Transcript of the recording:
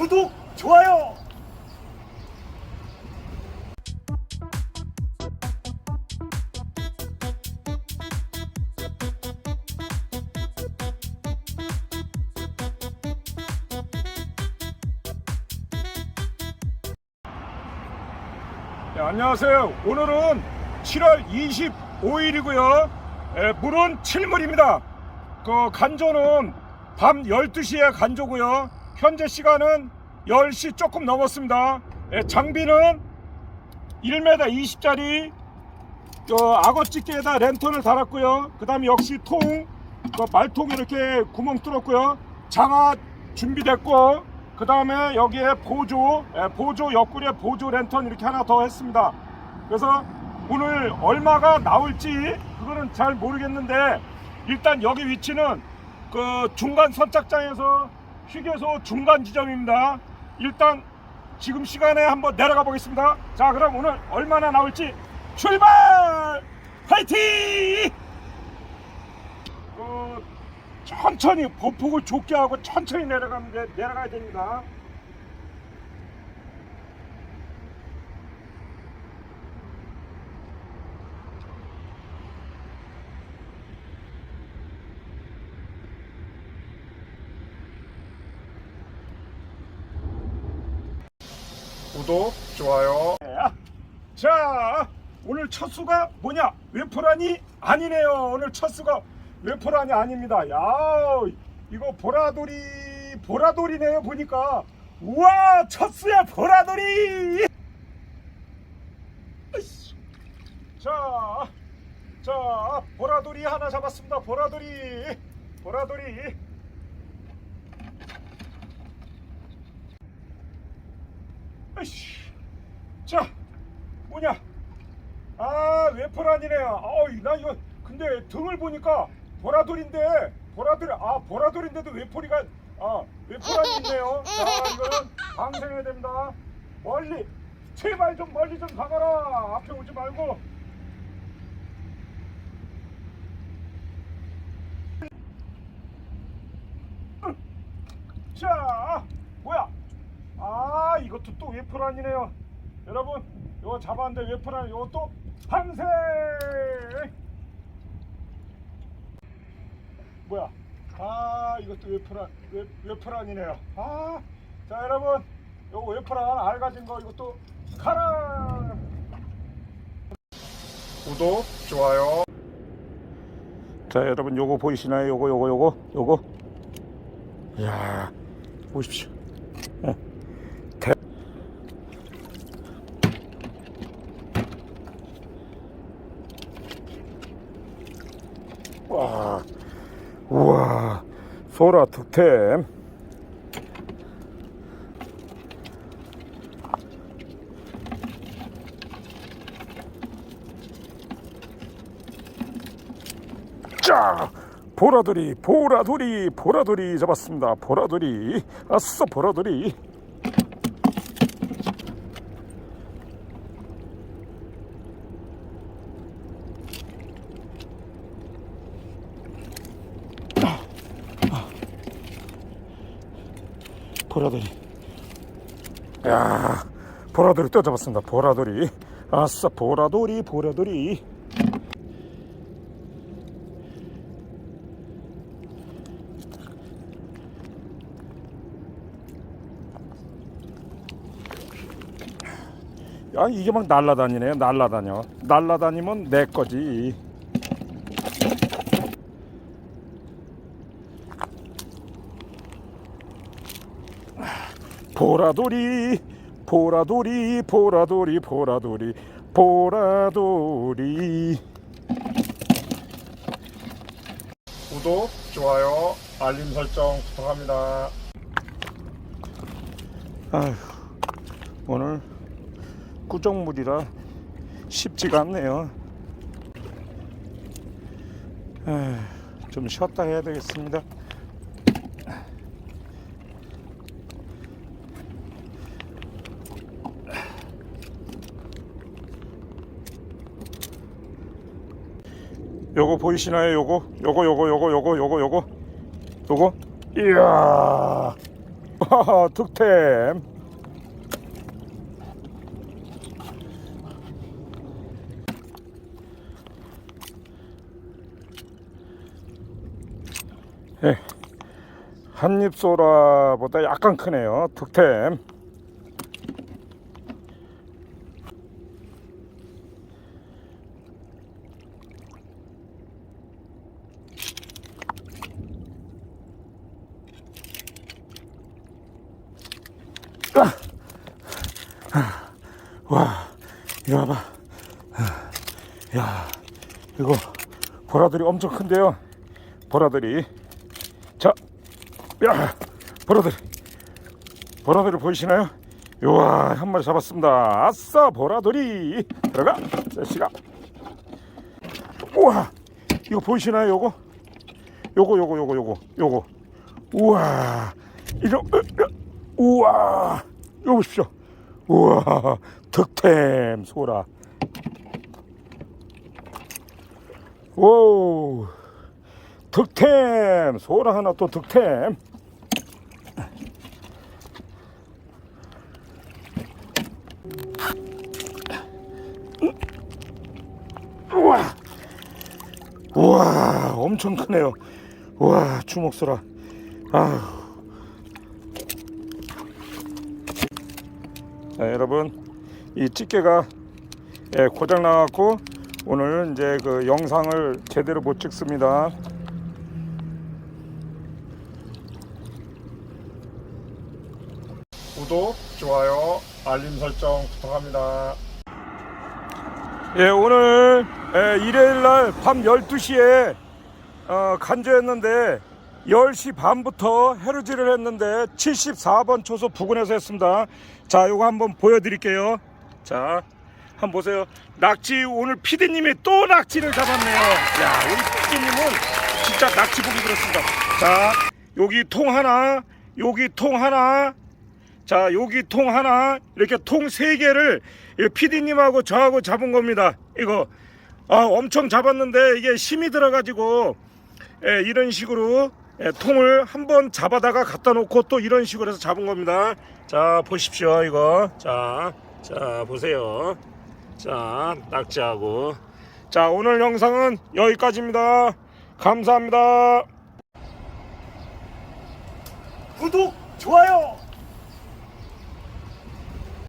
구독, 좋아요. 네, 안녕하세요. 오늘은 7월 25일이고요. 물은 7물입니다. 그 간조는 밤 12시에 간조고요. 현재 시간은 10시 조금 넘었습니다. 예, 장비는 1m 20짜리 악어 찌개에다 랜턴을 달았고요. 그 다음에 역시 통, 그 말통에 이렇게 구멍 뚫었고요. 장화 준비됐고, 그 다음에 여기에 보조, 예, 보조 옆구리에 보조 랜턴 이렇게 하나 더 했습니다. 그래서 오늘 얼마가 나올지 그거는 잘 모르겠는데 일단 여기 위치는 그 중간 선착장에서 휴게소 중간 지점입니다. 일단 지금 시간에 한번 내려가 보겠습니다. 자, 그럼 오늘 얼마나 나올지 출발! 파이팅! 그 천천히 보폭을 좁게 하고 천천히 내려가면 돼, 내려가야 됩니다. 구독, 좋아요. 자, 오늘 첫 수가 뭐냐? 웨포란이 아니네요. 오늘 첫 수가 웨포란이 아닙니다. 야, 이거 보라돌이, 보라돌이네요. 보니까. 우와, 첫 수야, 보라돌이! 자, 자, 보라돌이 하나 잡았습니다. 보라돌이, 보라돌이. 아이씨. 자, 뭐냐? 아, 웨퍼란이네요. 어이, 나 이거 근데 등을 보니까 보라돌인데 보라돌 아 보라돌인데도 웨퍼리가 아 웨퍼란이 있네요. 자, 이거는 방생해야 됩니다. 멀리 제발 좀 멀리 좀 가거라. 앞에 오지 말고. 자? 아 이것도 또 웨프란이네요. 여러분 이거 잡았는데 웨프란 이것도 방생 뭐야? 아 이것도 웨프란 웨, 웨프란이네요. 아 자 여러분 요거 웨프란 알 가진 거 이것도 가라! 구독 좋아요. 자 여러분 요거 보이시나요? 요거 요거 요거 요거? 이야 보십시오 와, 우와, 소라 득템. 자, 보라돌이, 보라돌이, 보라돌이 잡았습니다. 보라돌이, 아싸, 보라돌이. 보라돌이. 야, 보라돌이 또 잡았습니다. 보라돌이. 아싸, 보라돌이, 보라돌이. 야, 이게 막 날라다니네요. 날라다녀. 날라다니면 내 거지. 보라돌이 보라돌이 보라돌이 보라돌이 보라돌이. 구독 좋아요 알림 설정 부탁합니다. 아휴 오늘 꾸정물이라 쉽지가 않네요. 에휴, 좀 쉬었다 해야 되겠습니다 요거 보이시나요? 요거? 요거 요거 요거 요거 요거 요거? 요거? 이야! 득템! 예, 한입소라보다 약간 크네요. 득템 이리 와봐 야 이거 보라들이 엄청 큰데요 보라들이 자, 야, 보라들, 보라들을 보이시나요? 우와, 한 마리 잡았습니다. 아싸, 보라돌이 들어가. 자식아. 우와, 이거 보이시나요? 요거, 요거, 요거, 요거, 요거, 요거. 우와, 이거, 우와, 이거 보십시오. 우와, 득템 소라. 오. 득템 소라 하나 또 득템 우와 우와 엄청 크네요 우와 주먹 소라 아 자, 여러분 이 집게가 예, 고장 나갖고 오늘 이제 그 영상을 제대로 못 찍습니다. 구독, 좋아요, 알림 설정 부탁합니다. 예, 오늘 예, 일요일 날 밤 12시에 어, 간주했는데 10시 반부터 해루질을 했는데 74번 초소 부근에서 했습니다. 자, 요거 한번 보여드릴게요. 자, 한번 보세요. 낙지 오늘 피디님이 또 낙지를 잡았네요. 야, 우리 피디님은 진짜 낙지 보기 그렇습니다. 자, 여기 통 하나, 여기 통 하나, 자, 여기 통 하나, 이렇게 통 세 개를 피디님하고 저하고 잡은 겁니다. 이거 아, 엄청 잡았는데 이게 힘이 들어가지고 예, 이런 식으로 예, 통을 한 번 잡아다가 갖다 놓고 또 이런 식으로 해서 잡은 겁니다. 자, 보십시오, 이거. 자, 자, 보세요. 자, 낙지하고. 자, 오늘 영상은 여기까지입니다. 감사합니다. 구독, 좋아요